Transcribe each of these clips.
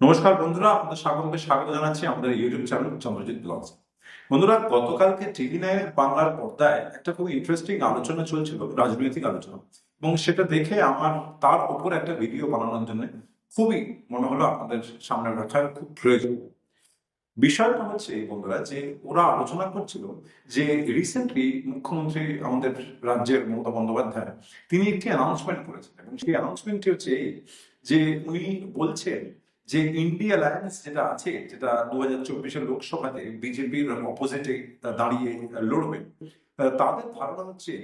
নমস্কার বন্ধুরা, আপনাদের স্বাগতকে স্বাগত জানাচ্ছি আমাদের ইউটিউব চ্যানেল চন্দ্রজিৎ ব্লগস বন্ধুরা, গতকালকে টিভি নাইনের বাংলার পর্দায় একটা খুব ইন্টারেস্টিং আলোচনা চলছিল, রাজনৈতিক আলোচনা। এবং সেটা দেখে আমার তার উপর একটা ভিডিও বানানোর জন্য খুবই মনে হলো আপনাদের সামনে রাখার খুব প্রয়োজন। বিষয়টা হচ্ছে, বন্ধুরা, যে ওরা আলোচনা করছিল যে রিসেন্টলি মুখ্যমন্ত্রী আমাদের রাজ্যের মমতা বন্দ্যোপাধ্যায়, তিনি একটি অ্যানাউন্সমেন্ট করেছেন। এবং সেই অ্যানাউন্সমেন্টটি হচ্ছে এই যে উনি বলছেন যে ইন্ডিয়া অ্যালায়েন্স যেটা আছে, যেটা দু হাজার চব্বিশের লোকসভাতে বিজেপির অপোজিটে দাঁড়িয়ে লড়বে তাদের ধারণা হচ্ছে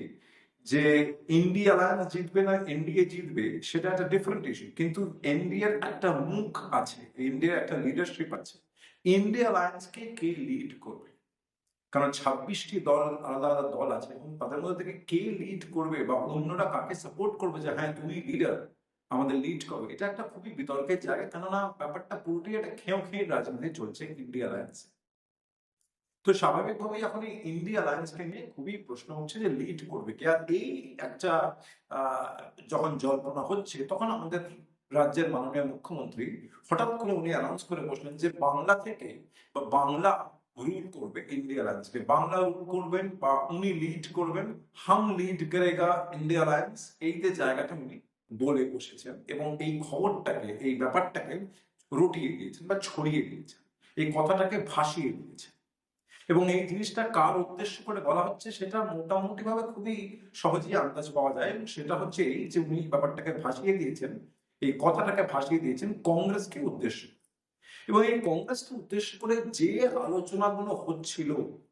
যে ইন্ডিয়া অ্যালায়েন্স জিতবে না এনডিএ জিতবে, সেটা একটা ডিফারেন্ট ইস্যু কিন্তু এনডিএর একটা মুখ আছে ইন্ডিয়ার একটা লিডারশিপ আছে। ইন্ডিয়া অ্যালায়েন্সকে কে লিড করবে? কারণ ছাব্বিশটি দল, আলাদা আলাদা দল আছে, এবং তাদের মধ্যে থেকে কে লিড করবে বা অন্যরা কাকে সাপোর্ট করবে যে হ্যাঁ তুমি লিডার আমাদের লিড করবে। এটা একটা খুবই বিতর্কের জায়গা, কেননা ব্যাপারটা পুরোটাই একটা খেয়েও খেয়ে রাজনীতি চলছে ইন্ডিয়া অ্যালায়েন্স তো স্বাভাবিকভাবেই এখন এই ইন্ডিয়া অ্যালায়েন্সকে নিয়ে খুবই প্রশ্ন হচ্ছে যে লিড করবে কে? আর এই একটা যখন জল্পনা হচ্ছে, তখন আমাদের রাজ্যের মাননীয় মুখ্যমন্ত্রী হঠাৎ করে উনি অ্যানাউন্স করে বসলেন যে বাংলা থেকে বা বাংলা রুল করবে ইন্ডিয়া অ্যালায়েন্সকে বাংলা রুল করবেন বা উনি লিড করবেন, হাম লিড করেগা ইন্ডিয়া অ্যালায়েন্স এই যে জায়গাটা উনি বলে বসেছেন এবং এই খবরটাকে, এই ব্যাপারটাকে রটিয়ে দিয়েছেন বা ছড়িয়ে দিয়েছেন, এই কথাটাকে ভাসিয়ে দিয়েছেন। এবং এই জিনিসটা কার উদ্দেশ্য করে বলা হচ্ছে সেটা মোটামুটি ভাবে খুবই সহজেই আন্দাজ পাওয়া যায় এবং সেটা হচ্ছে এই যে উনি ব্যাপারটাকে ভাসিয়ে দিয়েছেন, এই কথাটাকে ভাসিয়ে দিয়েছেন কংগ্রেসকে উদ্দেশ্য এবং এই কংগ্রেসকে উদ্দেশ্য করে যে আলোচনাগুলো হচ্ছিল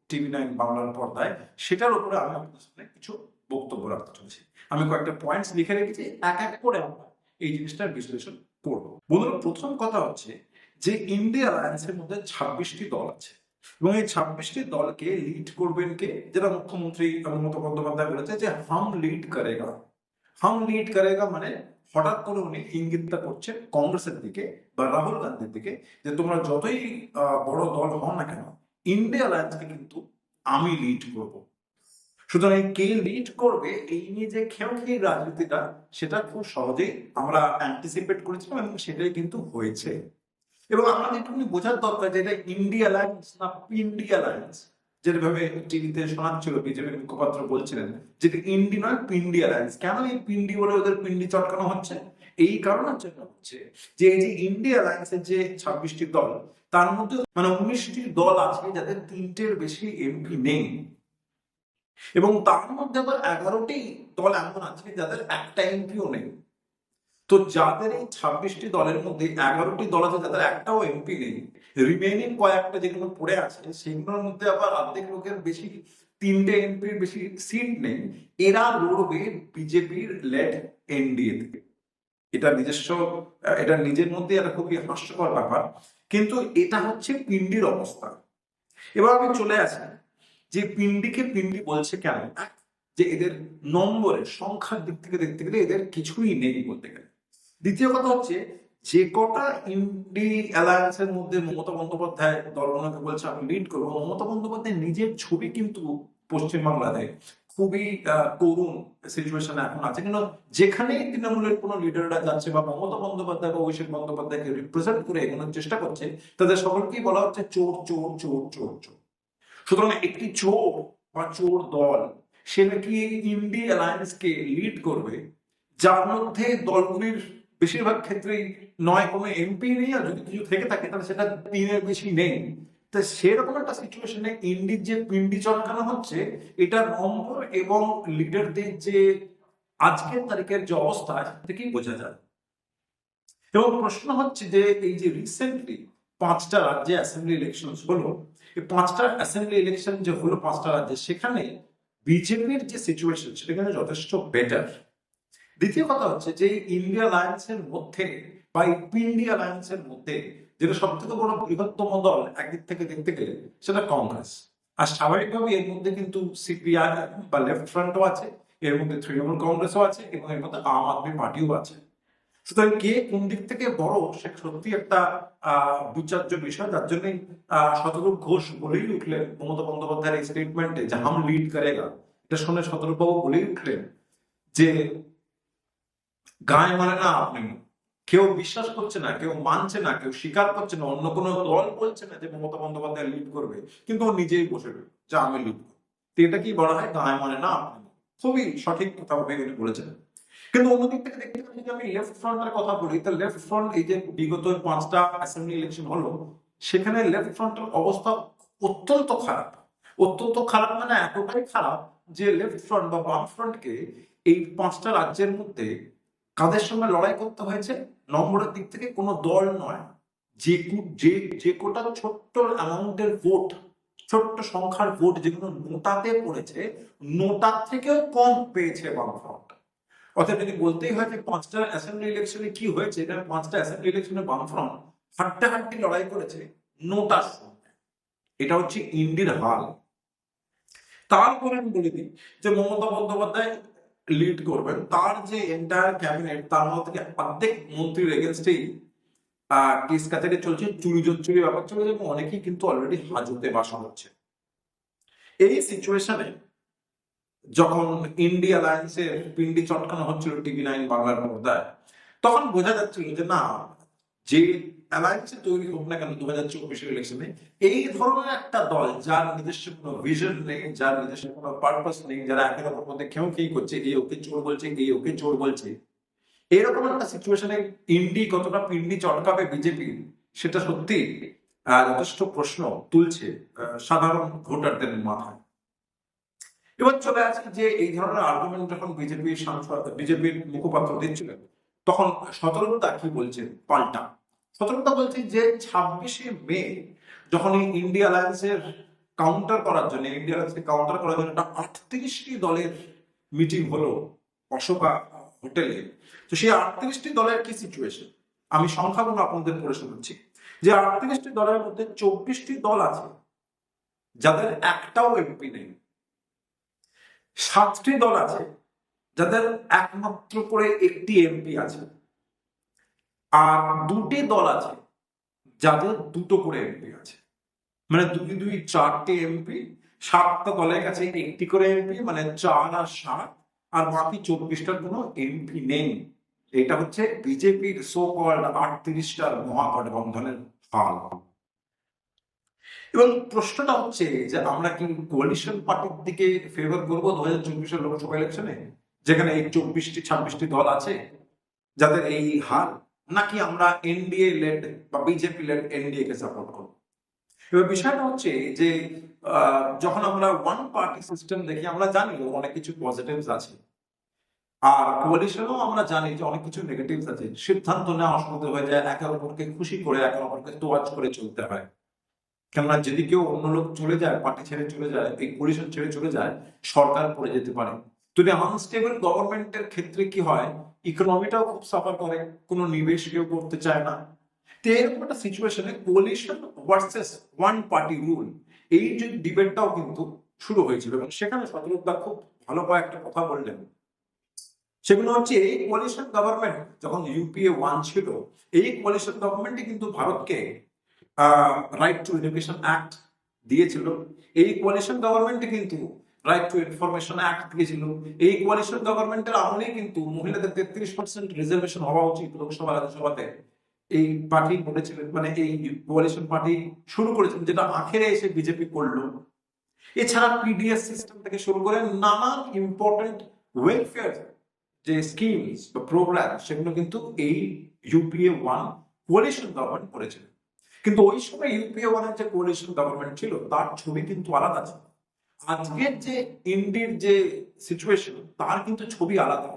টিভি নাইন বাংলার পর্দায়, সেটার উপরে আমি আপনাদের সামনে কিছু বক্তব্য রাখতে চলেছি। আমি কয়েকটা পয়েন্টস লিখে রেখেছি, এক এক করে আমরা এই জিনিসটার বিশ্লেষণ করব। বন্ধুরা, প্রথম কথা হচ্ছে যে ইন্ডিয়া অ্যালায়েন্সের মধ্যে ছাব্বিশটি দল আছে। এবং এই ছাব্বিশটি দলকে লিড করবেন কে? যেটা মুখ্যমন্ত্রী মমতা বন্দ্যোপাধ্যায় বলেছে যে হাম লিড করেগা। হাম লিড করেগা মানে হঠাৎ করে উনি ইঙ্গিতটা করছে কংগ্রেসের দিকে বা রাহুল গান্ধীর দিকে যে তোমরা যতই বড় দল হও না কেন ইন্ডিয়া অ্যালায়েন্সকে কিন্তু আমি লিড করব। সুতরাং কে লিড করবে, এই নিয়ে যে খেয়ে রাজনীতিটা, সেটা খুব সহজেই আমরা অ্যান্টিসিপেট করেছিলাম এবং সেটাই কিন্তু হয়েছে। এবং আমাদের একটুখানি বোঝার দরকার যে এটা ইন্ডিয়া অ্যালায়েন্স না পিন্ডি অ্যালায়েন্স যেভাবে টিভিতে শোনাচ্ছিল বিজেপি মুখপাত্র বলছিলেন যেটা ইন্ডি নয় পিন্ডি অ্যালায়েন্স কেন এই পিন্ডি বলে ওদের পিন্ডি চটকানো হচ্ছে? এই কারণের জন্য হচ্ছে যে এই যে ইন্ডিয়া অ্যালায়েন্সের যে ছাব্বিশটি দল, তার মধ্যে মানে উনিশটি দল আছে যাদের তিনটের বেশি এমপি নেই। এবং তার মধ্যে আবার এগারোটি দল এমন আছে যাদের একটা এমপিও নেই। তো যাদের এই ছাব্বিশটি দলের মধ্যে এগারোটি দল আছে, যাদের একটাও এমপি নেই রিমেনিং কয়েকটা যেগুলো পড়ে আছে, সেগুলোর মধ্যে আবার অর্ধেক লোকের বেশি, তিনটে এমপির বেশি সিট নেই। এরা লড়বে বিজেপির লেড এনডিএ থেকে। এটা নিজস্ব, এটা নিজের মধ্যে একটা খুবই হাস্যকর ব্যাপার। কিন্তু এটা হচ্ছে পিন্ডির অবস্থা। এবার আমি চলে আসি। যে পিন্ডিকে পিন্ডি বলছে কেন, যে এদের নম্বরে সংখ্যার দিক থেকে দেখতে গেলে এদের কিছুই নেই বলতে গেলে। দ্বিতীয় কথা হচ্ছে, যে কটা ইন্ডি অ্যালায়েন্সের মধ্যে মমতা বন্দ্যোপাধ্যায় দলগুলোকে বলছে আমি লিড করব, মমতা বন্দ্যোপাধ্যায় নিজের ছবি কিন্তু পশ্চিমবাংলাতে খুবই করুণ সিচুয়েশন এখন আছে। কিন্তু যেখানেই তৃণমূলের কোনো লিডাররা যাচ্ছে বা মমতা বন্দ্যোপাধ্যায় বা অভিষেক বন্দ্যোপাধ্যায়কে রিপ্রেজেন্ট করে এগোনোর চেষ্টা করছে, তাদের সকলকেই বলা হচ্ছে চোর চোর চোর চোর চোর। সুতরাং একটি চোর বা চোর দল, সে নাকি ইন্ডি অ্যালায়েন্সকে লিড করবে, যার মধ্যে দলগুলির বেশিরভাগ ক্ষেত্রেই নয় কোনো এমপি নেই, আর যদি কিছু থেকে থাকে, তাহলে সেটা তিনের বেশি নেই। তা সেরকম একটা সিচুয়েশনে ইন্ডির যে পিন্ডি চটকানো হচ্ছে, এটা নম্বর এবং লিডারদের যে আজকের তারিখের যে অবস্থা থেকেই বোঝা যায়। এবং প্রশ্ন হচ্ছে যে, এই যে রিসেন্টলি পাঁচটা রাজ্যে অ্যাসেম্বলি ইলেকশন হলো, এই পাঁচটা অ্যাসেম্বলি ইলেকশন যে হলো পাঁচটা রাজ্যে, সেখানে বিজেপির যে সিচুয়েশন সেটা যথেষ্ট বেটার দ্বিতীয় কথা হচ্ছে যে ইন্ডিয়া অ্যালায়েন্সের মধ্যে বা ইন্ডিয়া অ্যালায়েন্সের মধ্যে যেটা সব থেকে বড় বৃহত্তম দল একদিক থেকে দেখতে গেলে, সেটা কংগ্রেস। আর স্বাভাবিকভাবে এর মধ্যে কিন্তু সিপিআই বা লেফট ফ্রন্টও আছে, এর মধ্যে তৃণমূল কংগ্রেসও আছে এবং এর মধ্যে আম আদমি পার্টিও আছে। সুতরাং কে কোন দিক থেকে বড়, সে সত্যি একটা আহ বিচার্য বিষয়। যার আহ শতরূপ ঘোষ বলেই উঠলেন মমতা বন্দ্যোপাধ্যায়ের এই স্টেটমেন্টে যে হাম লিড করেগা। এটা শুনে শতরূপ বাবু বলেই উঠলেন যে, গায়ে মানে না আপনি। কেউ বিশ্বাস করছে না, কেউ মানছে না, কেউ স্বীকার করছে না, অন্য কোনো দল বলছে না যে মমতা বন্দ্যোপাধ্যায় লিড করবে, কিন্তু ও নিজেই বসে যে আমি লিড করব। তো এটা কি বলা হয়? গায়ে মানে না আপনি। খুবই সঠিক কথা উনি বলেছেন। কিন্তু অন্যদিক থেকে দেখতে পাচ্ছি যে আমি লেফট ফ্রন্টের কথা বলি তো লেফট ফ্রন্ট এই যে বিগত পাঁচটা অ্যাসেম্বলি ইলেকশন হলো, সেখানে লেফট ফ্রন্টের অবস্থা অত্যন্ত খারাপ। অত্যন্ত খারাপ মানে এতটাই খারাপ যে লেফট ফ্রন্ট বা বাম ফ্রন্টকে এই পাঁচটা রাজ্যের মধ্যে কাদের সঙ্গে লড়াই করতে হয়েছে? নম্বরের দিক থেকে কোনো দল নয়। যে যে যে কোটা ছোট্ট অ্যামাউন্টের ভোট ছোট্ট সংখ্যার ভোট যেগুলো নোটাতে পড়েছে, নোটার থেকেও কম পেয়েছে বাম ফ্রন্ট অর্থাৎ যদি বলতেই হয় যে পাঁচটা অ্যাসেম্বলি ইলেকশনে কি হয়েছে, এখানে পাঁচটা অ্যাসেম্বলি ইলেকশনে বাম ফ্রন্ট হাড্ডাহাড্ডি লড়াই করেছে নোটার এটা হচ্ছে ইন্ডির হাল। তারপরে আমি বলে দিই যে মমতা বন্দ্যোপাধ্যায় লিড করবেন, তার যে এন্টায়ার ক্যাবিনেট তার মধ্যে থেকে অর্ধেক মন্ত্রীর এগেনস্টেই কেস কাছারি চলছে, চুরি চুরি ব্যাপার চলছে এবং অনেকেই কিন্তু অলরেডি হাজতে বাসা হচ্ছে। এই সিচুয়েশনে যখন ইন্ডিয়া অ্যালায়েন্সের পিন্ডি চটকানো হচ্ছিল টিভি নাইন বাংলার পর্দায়, তখন বোঝা যাচ্ছিল যে না, যে অ্যালায়েন্সে তৈরি হোক না কেন দু হাজার চব্বিশের ইলেকশনে এই ধরনের একটা দল যার নিজস্ব কোনো ভিশন নেই, যার নিজস্ব কোনো পারপাস নেই, যারা একের অপর মধ্যে কেউ কি করছে, এই ওকে চোর বলছে, এই ওকে চোর বলছে, এরকম একটা সিচুয়েশনে ইন্ডি কতটা পিন্ডি চটকাবে বিজেপি সেটা সত্যি যথেষ্ট প্রশ্ন তুলছে সাধারণ ভোটারদের মাথায়। এবার চলে আসি যে এই ধরনের আর্গুমেন্ট যখন বিজেপির সাংসদ, বিজেপির মুখপাত্র দিচ্ছিলেন, তখন সতর্কতা কি বলছেন? পাল্টা। সতর্কতা বলছে যে ছাব্বিশে মে যখন এই ইন্ডিয়া অ্যালায়েন্সের কাউন্টার করার জন্য ইন্ডিয়া অ্যালায়েন্সকে কাউন্টার করার জন্য একটা আটত্রিশটি দলের মিটিং হলো অশোকা হোটেলে, তো সেই আটত্রিশটি দলের কি সিচুয়েশন আমি সংখ্যাগুলো আপনাদের পড়ে শোনাচ্ছি। যে আটত্রিশটি দলের মধ্যে চব্বিশটি দল আছে, যাদের একটাও এমপি নেই। সাতটি দল আছে যাদের একমাত্র করে একটি এমপি আছে। আর দুটি দল আছে যাদের দুটো করে এমপি আছে। মানে দুই দুই চারটে এমপি, সাতটা দলের কাছে একটি করে এমপি মানে চার আর সাত, আর বাকি চব্বিশটার কোনো এমপি নেই। এটা হচ্ছে বিজেপির সো কল্ড আটত্রিশটার মহাগঠবন্ধনের হাল। এবং প্রশ্নটা হচ্ছে যে আমরা কি কোয়ালিশন পার্টির দিকে ফেভার করব দু হাজার চব্বিশের লোকসভা ইলেকশনে যেখানে এই চব্বিশটি, ছাব্বিশটি দল আছে, যাদের এই হার, নাকি আমরা এনডিএ লেড বা বিজেপি লেড এনডিএ কে সাপোর্ট করব? এবার বিষয়টা হচ্ছে যে যখন আমরা ওয়ান পার্টি সিস্টেম দেখি, আমরা জানি অনেক কিছু পজিটিভস আছে। আর কোয়ালিশনেও আমরা জানি যে অনেক কিছু নেগেটিভস আছে। সিদ্ধান্ত নেওয়া অসুবিধা হয়ে যায়, একে অপরকে খুশি করে, একে অপরকে তোয়াজ করে চলতে হয়। কেননা যদি কেউ অন্য লোক চলে যায় পার্টি ছেড়ে চলে যায়, এই কোয়ালিশন ছেড়ে চলে যায়, সরকার পড়ে যেতে পারে। যদি আনস্টেবল গভর্নমেন্টের ক্ষেত্রে কি হয় ইকোনমিটাও খুব সাফার করে, কোনো নিবেশ কেউ করতে চায় না। তো এরকম একটা সিচুয়েশনে coalition versus one party rule এই যে ডিবেটটাও কিন্তু শুরু হয়েছিল। এবং সেখানে সতর্কতা খুব ভালো কয়েকটা কথা বললেন। সেগুলো হচ্ছে, এই কোয়ালিশন গভর্নমেন্ট যখন ইউপিএ ওয়ান ছিল, এই কোয়ালিশন গভর্নমেন্টই কিন্তু ভারতকে রাইট টু এডুকেশন অ্যাক্ট দিয়েছিল। এই কোয়ালিশন গভর্নমেন্টে কিন্তু রাইট টু ইনফরমেশন অ্যাক্ট দিয়েছিল। এই কোয়ালিশন গভর্নমেন্টের আমলেই কিন্তু মহিলাদের তেত্রিশ পার্সেন্ট রিজার্ভেশন হওয়া উচিত লোকসভা, রাজ্যসভাতে। এই পার্টি বলেছিলেন মানে এই কোয়ালিশন পার্টি শুরু করেছিলেন যেটা আখেরে এসে বিজেপি করল। এছাড়া পিডিএস সিস্টেম থেকে শুরু করে নানান ইম্পর্টেন্ট ওয়েলফেয়ার যে স্কিমস বা প্রোগ্রাম সেগুলো কিন্তু এই ইউপিএ ওয়ান কোয়ালিশন গভর্নমেন্ট করেছিল। কিন্তু ওই সময় ইউপিএ ওয়ানের যে কোয়ালিশন গভর্নমেন্ট ছিল, তার ছবি কিন্তু আলাদা ছিল। আজকের যে ইন্ডির যে সিচুয়েশন তার কিন্তু ছবি আলাদা।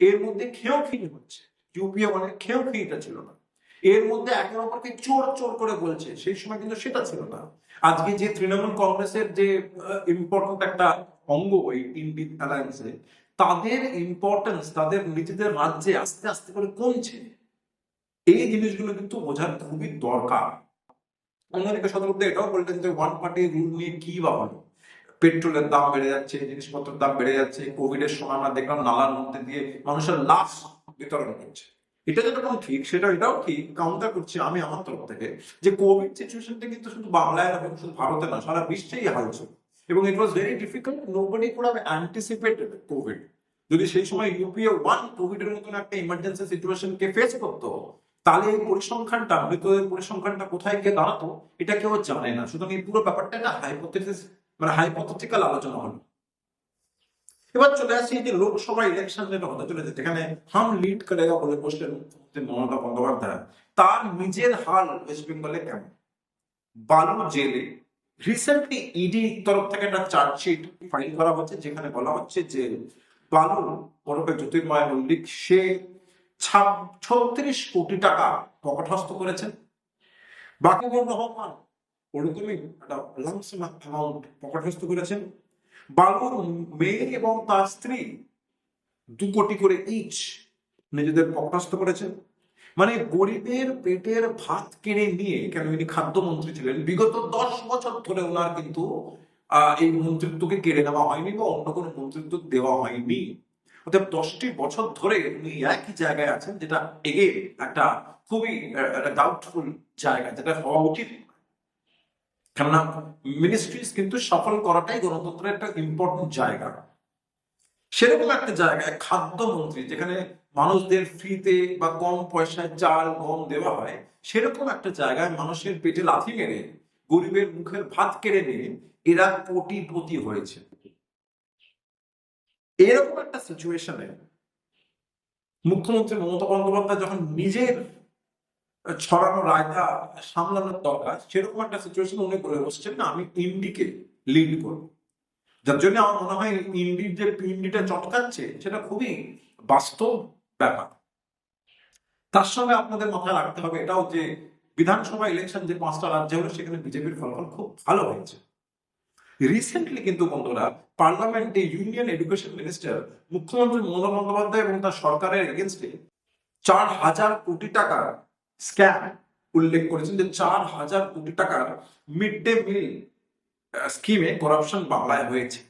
এর মধ্যে খেয়েও খিনি হচ্ছে ইউপিএ ওয়ানের খেয়েও খিনিটা ছিল না। এর মধ্যে একে অপরকে চোর চোর করে বলছে। সেই সময় কিন্তু সেটা ছিল না। আজকে যে তৃণমূল কংগ্রেসের যে ইম্পর্টেন্ট একটা অঙ্গ ওই ইন্ডি অ্যালায়েন্সে তাদের ইম্পর্টেন্স তাদের নিজেদের রাজ্যে আস্তে আস্তে করে কমছে। এই জিনিসগুলো কিন্তু বোঝার খুবই দরকার। অন্যদিকে সতর্কতা এটাও বলতেন যে ওয়ান পার্টি রুল নিয়ে কি বা হলো পেট্রোলের দাম বেড়ে যাচ্ছে, জিনিসপত্রের দাম বেড়ে যাচ্ছে কোভিড এর সময় আমরা দেখলাম নালার মধ্যে দিয়ে মানুষের লাশ বিতরণ করছে এটা যেরকম ঠিক, সেটা এটাও ঠিক কাউন্টার করছি আমি আমার তরফ থেকে যে কোভিড সিচুয়েশনটা কিন্তু শুধু বাংলায় এবং শুধু ভারতে না, সারা বিশ্বেই হালছে এবং it was very difficult no body could have anticipated COVID যদি সেই সময় ইউপিএ ওয়ান কোভিডের মতন একটা ইমার্জেন্সি সিচুয়েশনকে ফেস করতো তাহলে এই পরিসংখ্যানটা মৃতদের পরিসংখ্যানটা কোথায় গিয়ে দাঁড়াতো, এটা কেউ জানে না। সুতরাং এই পুরো ব্যাপারটা একটা হাইপোথেসিস মানে হাইপোথেটিক্যাল আলোচনা হলো। এবার চলে আসি যে লোকসভা ইলেকশন যেটা হতে চলেছে যেখানে হাম লিড করেগা বলে বসলেন মমতা বন্দ্যোপাধ্যায়। তার নিজের হাল ওয়েস্ট বেঙ্গলে কেমন? বালু জেলে। রিসেন্টলি ইডি তরফ থেকে একটা চার্জশিট ফাইল করা হচ্ছে, যেখানে বলা হচ্ছে যে বালু ওরফে জ্যোতির্ময় মল্লিক, সে ছত্রিশ কোটি টাকা পকেটস্থ করেছেন। বাকিবুর রহমান, ওরকমই একটা লামসাম অ্যামাউন্ট পকেটস্থ করেছেন। বালুর মেয়ে এবং তার স্ত্রী দু কোটি করে ইচ নিজেদের পকেটস্থ করেছেন। মানে গরিবের পেটের ভাত কিনে নিয়ে, কেন ইনি খাদ্যমন্ত্রী ছিলেন? বিগত দশ বছর ধরে ওনার কিন্তু এই মন্ত্রিত্বকে কেড়ে নেওয়া হয়নি বা অন্য কোনো মন্ত্রিত্ব দেওয়া হয়নি। অর্থাৎ দশটি বছর ধরে উনি একই জায়গায় আছেন, যেটা এগে একটা খুবই ডাউটফুল জায়গা, যেটা হওয়া উচিত। কেননা মিনিস্ট্রিজ কিন্তু সফল করাটাই গণতন্ত্রের একটা ইম্পর্টেন্ট জায়গা। সেরকম একটা জায়গায় খাদ্যমন্ত্রী, যেখানে মানুষদের ফ্রিতে বা কম পয়সায় চাল, গম দেওয়া হয়, সেরকম একটা জায়গায় মানুষের পেটে লাথি মেরে, গরিবের মুখের ভাত কেড়ে নিয়ে এরা কোটিপতি হয়েছে। এরকম একটা সিচুয়েশনে মুখ্যমন্ত্রী মমতা বন্দ্যোপাধ্যায় যখন নিজের ছড়ানো রায়তা সামলানোর দরকার, সেরকম একটা সিচুয়েশন উনি করে বসছেন না, আমি ইন্ডিকে লিড করব। যার জন্য আমার মনে হয় ইন্ডির যে পিন্ডিটা চটকাচ্ছে, সেটা খুবই বাস্তব ব্যাপার। তার সঙ্গে আপনাদের মাথায় রাখতে হবে এটাও যে বিধানসভা ইলেকশন যে পাঁচটা রাজ্যে হলো, সেখানে বিজেপির ফলাফল খুব ভালো হয়েছে। রিসেন্টলি কিন্তু বন্ধুরা পার্লামেন্টে ইউনিয়ন এডুকেশন মিনিস্টার মুখ্যমন্ত্রী মমতা বন্দ্যোপাধ্যায় এবং তার সরকারের এগেনস্টে চার হাজার কোটি টাকার স্ক্যাম উল্লেখ করেছেন যে চার হাজার কোটি টাকার মিড ডে মিল স্কিমে করাপশন বাংলায় হয়েছে।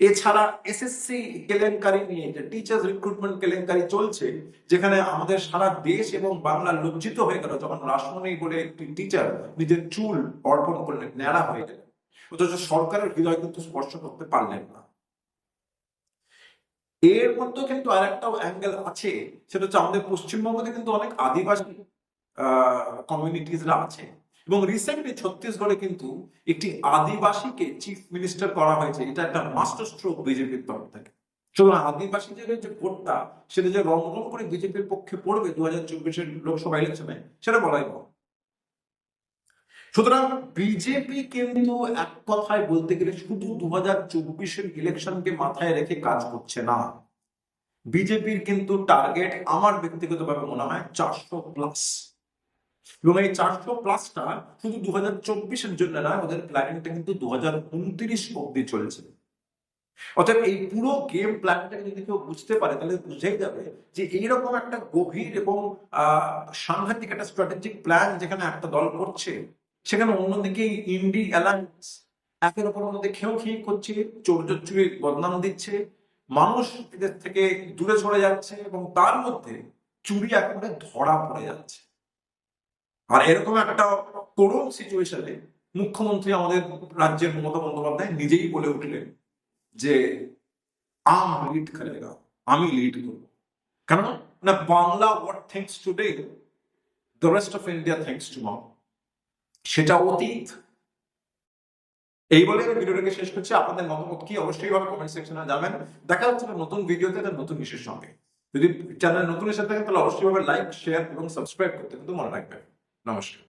এছাড়া এসএসসি কেলেঙ্কারি নিয়ে যে টিচার্স রিক্রুটমেন্ট কেলেঙ্কারি চলছে, যেখানে আমাদের সারা দেশ এবং বাংলা লজ্জিত হয়ে গেল, যখন রাসমণি বলে একটি টিচার নিজের চুল অর্পণ করলেন, ন্যাড়া হয়ে গেলেন। অথচ সরকারের হৃদয় কিন্তু স্পর্শ করতে পারলেন না। এর মধ্যে কিন্তু আর একটা অ্যাঙ্গেল আছে, সেটা হচ্ছে আমাদের পশ্চিমবঙ্গে কিন্তু অনেক আদিবাসী কমিউনিটিসরা আছে। এবং রিসেন্টলি ছত্তিশগড়ে কিন্তু একটি আদিবাসীকে চিফ মিনিস্টার করা হয়েছে, এটা একটা মাস্টার স্ট্রোক বিজেপির তরফ থেকে। সুতরাং আদিবাসীদের যে ভোটটা, সেটা যে রং রং করে বিজেপির পক্ষে পড়বে দু হাজার চব্বিশের লোকসভা ইলেকশনে সেটা বলাই হোক সুতরাং বিজেপি কিন্তু এক কথায় বলতে গেলে শুধু দু হাজার চব্বিশের ইলেকশনকে মাথায় রেখে কাজ করছে না। বিজেপির কিন্তু টার্গেট আমার ব্যক্তিগতভাবে মনে হয় চারশো প্লাস। এবং এই চারশো প্লাসটা শুধু দু হাজার চব্বিশের জন্য নয়, ওদের প্ল্যানিংটা কিন্তু দু হাজার উনত্রিশ অব্দি চলছে। অর্থাৎ এই পুরো গেম প্ল্যানটাকে যদি কেউ বুঝতে পারে, তাহলে বুঝেই যাবে যে এইরকম একটা গভীর এবং সাংঘাতিক একটা স্ট্র্যাটেজিক প্ল্যান যেখানে একটা দল করছে সেখানে অন্যদিকে ইন্ডি অ্যালায়েন্স একের ওপর অন্যদিকে খেয়েও খেয়ে করছে চোর চুরির বদনাম দিচ্ছে, মানুষ এদের থেকে দূরে সরে যাচ্ছে এবং তার মধ্যে চুরি একেবারে ধরা পড়ে যাচ্ছে। আর এরকম একটা করুণ সিচুয়েশনে মুখ্যমন্ত্রী আমাদের রাজ্যের মমতা বন্দ্যোপাধ্যায় নিজেই বলে উঠলেন যে, আম লিড করেগা, আমি লিড করব। কেন না, Bangla what thinks today the rest of India thinks tomorrow সেটা অতীত। এই বলে ভিডিওটাকে শেষ করছি। আপনাদের মতামত কি? অবশ্যই ভাবে কমেন্ট সেকশনে জানাবেন। দেখা হচ্ছে নতুন ভিডিওতে নতুন বিষয়ের সঙ্গে। যদি চ্যানেল নতুন এসে থাকে, তাহলে অবশ্যই ভাবে লাইক শেয়ার এবং সাবস্ক্রাইব করতে কিন্তু মনে রাখবেন। নমস্কার।